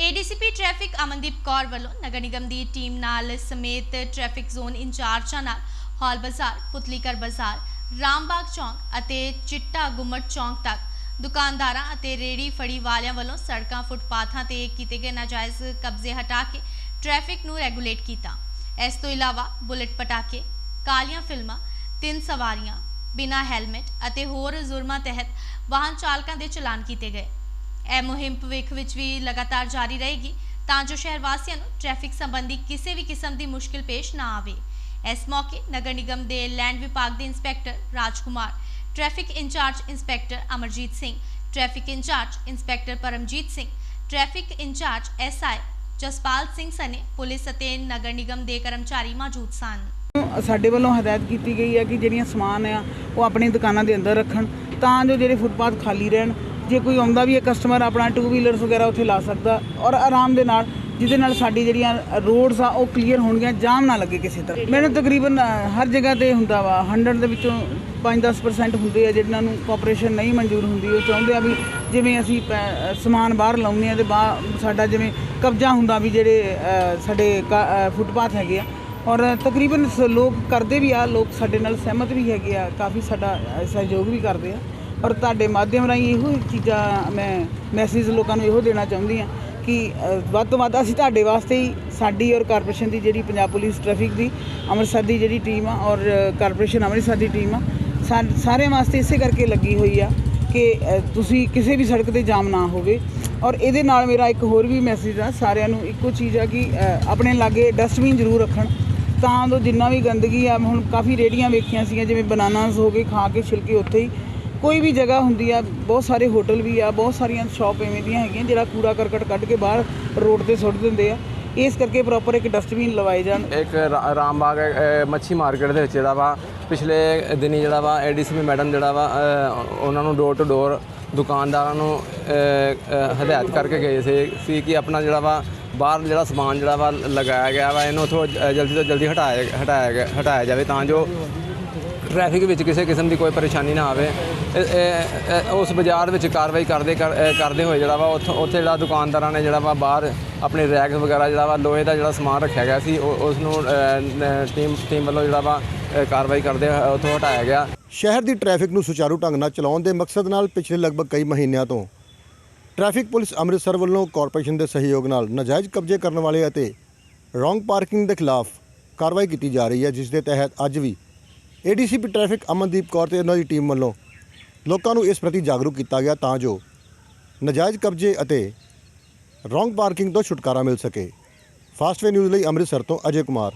ADCP traffic Amandeep Kaur ਵੱਲੋਂ ਨਗਰ ਨਿਗਮ ਦੀ team ਨਾਲ ਸਮੇਤ ਟ੍ਰੈਫਿਕ ਜ਼ੋਨ ਇੰਚਾਰਜਾਂ ਨਾਲ ਹਾਲ ਬਾਜ਼ਾਰ, ਪੁਤਲੀਕਰ ਬਾਜ਼ਾਰ, ਰਾਮਬਾਗ ਚੌਂਕ ਅਤੇ ਚਿੱਟਾ ਗੁੰਮਟ ਚੌਂਕ ਤੱਕ ਦੁਕਾਨਦਾਰਾਂ ਅਤੇ ਰੇੜੀ ਫੜੀ ਵਾਲਿਆਂ ਵੱਲੋਂ ਸੜਕਾਂ, ਫੁੱਟਪਾਥਾਂ ਤੇ ਕੀਤੇ ਗਏ ਨਾਜਾਇਜ਼ ਕਬਜ਼ੇ ਹਟਾ ਕੇ ਟ੍ਰੈਫਿਕ ਨੂੰ ਰੈਗੂਲੇਟ ਕੀਤਾ। ਇਸ ਤੋਂ ਇਲਾਵਾ ਬੁਲਟ ਪਟਾਕੇ, ਕਾਲੀਆਂ ਫਿਲਮਾਂ, ਤਿੰਨ ਸਵਾਰੀਆਂ, ਬਿਨਾਂ ਹੈਲਮਟ ਅਤੇ ਹੋਰ ਜ਼ੁਰਮਾਂ ਤਹਿਤ ਵਾਹਨ ਚਾਲਕਾਂ ਦੇ ਚਲਾਨ ਕੀਤੇ ਗਏ। ਇਹ ਮੁਹਿੰਮ ਭਵਿੱਖ ਵਿੱਚ ਵੀ ਲਗਾਤਾਰ ਜਾਰੀ ਰਹੇਗੀ। ਤਾਂ ਜੋ ਸ਼ਹਿਰ ਵਾਸੀਆਂ ਨੂੰ ਟ੍ਰੈਫਿਕ ਸੰਬੰਧੀ ਕਿਸੇ ਵੀ ਕਿਸਮ ਦੀ ਮੁਸ਼ਕਿਲ ਪੇਸ਼ ਨਾ ਆਵੇ। ਇਸ ਮੌਕੇ ਨਗਰ ਨਿਗਮ ਦੇ ਲੈਂਡ ਵਿਭਾਗ ਦੇ inspector Rajkumar traffic incharge inspector Amarjit Singh traffic incharge inspector Paramjit Singh traffic incharge SI Jaspal Singh ਸਨੇ police ਅਤੇ ਨਗਰ ਨਿਗਮ ਦੇ ਕਰਮਚਾਰੀ ਮੌਜੂਦ ਸਨ। ਸਾਡੇ ਵੱਲੋਂ ਹਦਾਇਤ ਕੀਤੀ ਗਈ ਹੈ ਕਿ ਜਿਹੜੀਆਂ ਸਮਾਨ ਆ, ਉਹ ਆਪਣੀ ਦੁਕਾਨਾਂ ਦੇ ਅੰਦਰ ਰੱਖਣ। ਤਾਂ ਜੋ ਜਿਹੜੇ ਫੁੱਟਪਾਥ ਖਾਲੀ ਰਹਿਣ ਜੇ ਕੋਈ ਆਉਂਦਾ ਵੀ ਹੈ ਕਸਟਮਰ ਆਪਣਾ ਟੂ ਵੀਲਰਸ ਵਗੈਰਾ ਉੱਥੇ ਲਾ ਸਕਦਾ ਔਰ ਆਰਾਮ ਦੇ ਨਾਲ, ਜਿਹਦੇ ਨਾਲ ਸਾਡੀ ਜਿਹੜੀਆਂ ਰੋਡਸ ਆ, ਉਹ ਕਲੀਅਰ ਹੋਣਗੀਆਂ, ਜਾਮ ਨਾ ਲੱਗੇ ਕਿਸੇ ਤਰ੍ਹਾਂ। ਮੈਨੂੰ ਤਕਰੀਬਨ ਹਰ ਜਗ੍ਹਾ ਤੇ ਹੁੰਦਾ ਵਾ। 100 ਦੇ ਵਿੱਚੋਂ 5-10% ਹੁੰਦੇ ਆ ਜਿਹਨਾਂ ਨੂੰ ਕੋਆਪਰੇਸ਼ਨ ਨਹੀਂ ਮਨਜ਼ੂਰ ਹੁੰਦੀ। ਉਹ ਚਾਹੁੰਦੇ ਆ ਵੀ ਜਿਵੇਂ ਅਸੀਂ ਪੈ- ਸਮਾਨ ਬਾਹਰ ਲਾਉਂਦੇ ਆ ਤੇ ਬਾਹਰ ਸਾਡਾ ਜਿਵੇਂ ਕਬਜ਼ਾ ਹੁੰਦਾ ਵੀ ਜਿਹੜੇ ਸਾਡੇ ਕਾ- ਫੁੱਟਪਾਥ ਹੈਗੇ ਆ। ਔਰ ਤਕਰੀਬਨ ਸ- ਲੋਕ ਕਰਦੇ ਵੀ ਆ, ਲੋਕ ਸਾਡੇ ਨਾਲ ਸਹਿਮਤ ਵੀ ਹੈਗੇ ਆ। ਕਾਫੀ ਸਾਡਾ ਸਹਿਯੋਗ ਵੀ ਕਰਦੇ ਆ। ਔਰ ਤੁਹਾਡੇ ਮਾਧਿਅਮ ਰਾਹੀਂ ਇਹੋ ਚੀਜ਼ਾਂ ਮੈਂ ਮੈਸੇਜ ਲੋਕਾਂ ਨੂੰ ਇਹੋ ਦੇਣਾ ਚਾਹੁੰਦੀ ਆ ਕਿ ਵੱਧ ਤੋਂ ਵੱਧ ਅਸੀਂ ਤੁਹਾਡੇ ਵਾਸਤੇ ਹੀ ਸਾਡੀ ਔਰ ਕਾਰਪੋਰੇਸ਼ਨ ਦੀ ਜਿਹੜੀ ਪੰਜਾਬ ਪੁਲਿਸ ਟ੍ਰੈਫਿਕ ਦੀ, ਅੰਮ੍ਰਿਤਸਰ ਦੀ ਜਿਹੜੀ ਟੀਮ ਆ ਔਰ ਕਾਰਪੋਰੇਸ਼ਨ ਅੰਮ੍ਰਿਤਸਰ ਦੀ ਟੀਮ ਆ, ਸਾ- ਸਾਰਿਆਂ ਵਾਸਤੇ ਇਸੇ ਕਰਕੇ ਲੱਗੀ ਹੋਈ ਆ ਕਿ ਤੁਸੀਂ ਕਿਸੇ ਵੀ ਸੜਕ ਤੇ ਜਾਮ ਨਾ ਹੋਵੇ। ਔਰ ਇਹਦੇ ਨਾਲ ਮੇਰਾ ਇੱਕ ਹੋਰ ਵੀ ਮੈਸੇਜ ਆ, ਸਾਰਿਆਂ ਨੂੰ ਇੱਕੋ ਚੀਜ਼ ਆ ਕਿ ਆਪਣੇ ਲਾਗੇ ਡਸਟਬਿਨ ਜ਼ਰੂਰ ਰੱਖਣ। ਤਾਂ ਜੋ ਜਿੰਨਾ ਵੀ ਗੰਦਗੀ ਆ ਹੁਣ ਕਾਫੀ ਰੇੜੀਆਂ ਵੇਖੀਆਂ ਸੀਗੀਆਂ, ਜਿਵੇਂ ਬਨਾਨਾਸ ਹੋ ਗਏ, ਖਾ ਕੇ, ਛਿਲਕੇ ਉੱਥੇ ਹੀ ਕੋਈ ਵੀ ਜਗ੍ਹਾ ਹੁੰਦੀ ਆ ਬਹੁਤ ਸਾਰੇ ਹੋਟਲ ਵੀ ਆ ਬਹੁਤ ਸਾਰੀਆਂ ਸ਼ਾਪ ਐਵੇਂ ਦੀਆਂ ਹੈਗੀਆਂ ਜਿਹੜਾ ਕੂੜਾ ਕਰਕਟ ਕੱਢ ਕੇ ਬਾਹਰ ਰੋਡ ਤੇ ਸੁੱਟ ਦਿੰਦੇ ਆ। ਇਸ ਕਰਕੇ ਪ੍ਰੋਪਰ ਇੱਕ ਡਸਟਬਿਨ ਲਵਾਏ ਜਾਣ। ਇੱਕ ਰਾ- ਰਾਮਬਾਗ ਅ, ਮੱਛੀ ਮਾਰਕੀਟ ਦੇ ਵਿੱਚ ਜਿਹੜਾ ਵਾ ਪਿਛਲੇ ਦਿਨੀ ਜਿਹੜਾ ਵਾ ਏਡੀਸੀਪੀ ਮੈਡਮ ਜਿਹੜਾ ਵਾ ਉਹਨਾਂ ਨੂੰ ਡੋਰ ਟੂ ਡੋਰ ਦੁਕਾਨਦਾਰਾਂ ਨੂੰ ਹਦਾਇਤ ਕਰਕੇ ਗਏ ਸੀ ਕਿ ਆਪਣਾ ਜਿਹੜਾ ਵਾ ਬਾਹਰ ਜਿਹੜਾ ਸਮਾਨ ਜਿਹੜਾ ਵਾ ਲਗਾਇਆ ਗਿਆ ਵਾ ਇਹਨੂੰ ਉੱਥੋਂ ਜਲਦੀ ਤੋਂ ਜਲਦੀ ਹਟਾਇਆ ਹਟਾਇਆ ਗਿਆ- ਹਟਾਇਆ ਜਾਵੇ ਤਾਂ ਜੋ ਟ੍ਰੈਫਿਕ ਵਿੱਚ ਕਿਸੇ ਕਿਸਮ ਦੀ ਕੋਈ ਪਰੇਸ਼ਾਨੀ ਨਾ ਆਵੇ। ਉਸ ਬਾਜ਼ਾਰ ਵਿੱਚ ਕਾਰਵਾਈ ਕਰਦੇ, ਕਰ- ਕਰਦੇ ਹੋਏ ਜਿਹੜਾ ਵਾ ਉੱਥੋਂ, ਉੱਥੇ ਜਿਹੜਾ ਦੁਕਾਨਦਾਰਾਂ ਨੇ ਜਿਹੜਾ ਵਾ ਬਾਹਰ ਆਪਣੇ ਰੈਕ ਵਗੈਰਾ ਜਿਹੜਾ ਵਾ, ਲੋਹੇ ਦਾ ਜਿਹੜਾ ਸਮਾਨ ਰੱਖਿਆ ਗਿਆ ਸੀ, ਉਹ- ਉਸ ਨੂੰ ਟੀਮ ਟੀਮ ਵੱਲੋਂ ਜਿਹੜਾ ਵਾ ਕਾਰਵਾਈ ਕਰਦੇ ਉੱਥੋਂ ਹਟਾਇਆ ਗਿਆ। ਸ਼ਹਿਰ ਦੀ ਟ੍ਰੈਫਿਕ ਨੂੰ ਸੁਚਾਰੂ ਢੰਗ ਨਾਲ ਚਲਾਉਣ ਦੇ ਮਕਸਦ ਨਾਲ ਪਿਛਲੇ ਲਗਭਗ ਕਈ ਮਹੀਨਿਆਂ ਤੋਂ ਟ੍ਰੈਫਿਕ ਪੁਲਿਸ ਅੰਮ੍ਰਿਤਸਰ ਵੱਲੋਂ ਕਾਰਪੋਰੇਸ਼ਨ ਦੇ ਸਹਿਯੋਗ ਨਾਲ ਨਾਜਾਇਜ਼ ਕਬਜ਼ੇ ਕਰਨ ਵਾਲੇ ਅਤੇ ਰੋਂਗ ਪਾਰਕਿੰਗ ਦੇ ਖਿਲਾਫ ਕਾਰਵਾਈ ਕੀਤੀ ਜਾ ਰਹੀ ਹੈ, ਜਿਸ ਦੇ ਤਹਿਤ ਅੱਜ ਵੀ ਏਡੀਸੀਪੀ ਟ੍ਰੈਫਿਕ ਅਮਨਦੀਪ ਕੌਰ ਤੇ ਉਹਨਾਂ ਦੀ ਟੀਮ ਵੱਲੋਂ ਲੋਕਾਂ ਨੂੰ ਇਸ ਪ੍ਰਤੀ ਜਾਗਰੂਕ ਕੀਤਾ ਗਿਆ ਤਾਂ ਜੋ ਨਾਜਾਇਜ਼ ਕਬਜ਼ੇ ਅਤੇ ਰੋਂਗ ਪਾਰਕਿੰਗ ਤੋਂ ਛੁਟਕਾਰਾ ਮਿਲ ਸਕੇ। ਫਾਸਟਵੇ ਨਿਊਜ਼ ਲਈ ਅੰਮ੍ਰਿਤਸਰ ਤੋਂ ਅਜੇ ਕੁਮਾਰ।